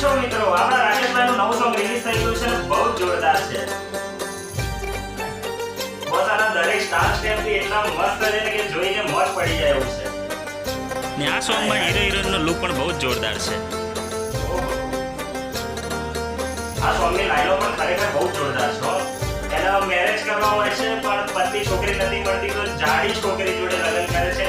છો મિત્રો. આપણા રાકેશભાઈનું નવું સોંગ રિલીઝ થઈ ગયું છે. બહુ જોરદાર છે. પોતાના દરેક સ્ટાર સ્ટેપથી એટલા મસ્ત છે કે જોઈને મોજ પડી જાય એવું છે. ને આ સોંગમાં હીરો હિરોઈનનો લુક પણ બહુ જોરદાર છે. આ સોંગની લાઈનો પણ ખરેખર બહુ જોરદાર છે એના મેરેજ કરવા હોય છે પણ પતિ છોકરી નથી મળતી તો જાડી છોકરી જોડે લગ્ન કરે છે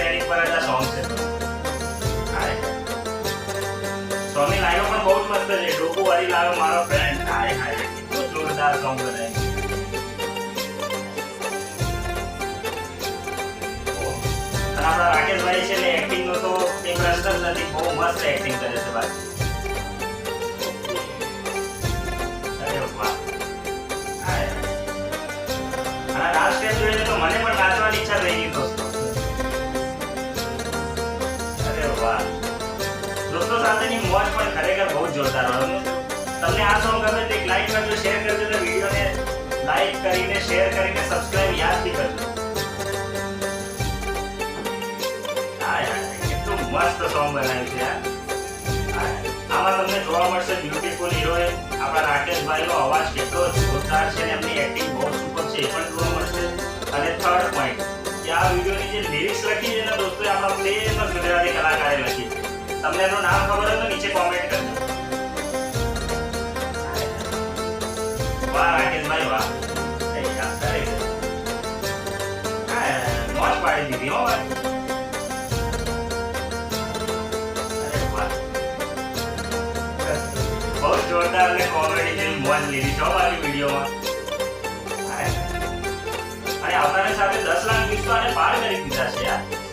મસ્ત છે ડોકુ વાળી લાવે, મારો ફ્રેન્ડ હાય હાય કેટલું જોરદાર સોંગ બનાવ્યું આપણા રાકેશભાઈ છે ને એક્ટિંગ નો તો એક પ્રશ્ન નથી, બહુ મસ્ત એક્ટિંગ કરે છે ભાઈ. સ્ટેપ જોઈને તો મને પણ નાચવાની ઈચ્છા થઈ ગઈ મોજ પણ ખરેખર બહુ જોરદાર હોય તમને આ સોંગ ગમે તો લાઈક કરજો શેર કરજો અને વિડીયોને લાઈક કરીને શેર કરીને સબસ્ક્રાઇબ યાદથી કરજો. કેટલું મસ્ત સોંગ બનાવ્યું છે આમાં તમને જોવા મળશે બ્યુટીફુલ હિરોઈન આપણા રાકેશભાઈનો અવાજ કેટલો જોરદાર છે અને એમની એક્ટિંગ બહુ સુપર છે, એ પણ જોવા મળશે. અને થર્ડ પોઈન્ટ કે આ વિડીયોની જે લિરિક્સ લખી છે ને દોસ્તો, એ આપણા ફેમસ ગુજરાતી કલાકારે લખી તમને એનું નામ ખબર હોય તો નીચે કોમેન્ટ કરજો. વાહ, રાકેશભાઈ, વાહ. જોરદાર અને કોમેડી મોજ લીધી છો મારી વિડીયોમાં. અને આવતાની સાથે દસ લાખ વિશ્વ અને પાર કરી દીધા છે, યાર.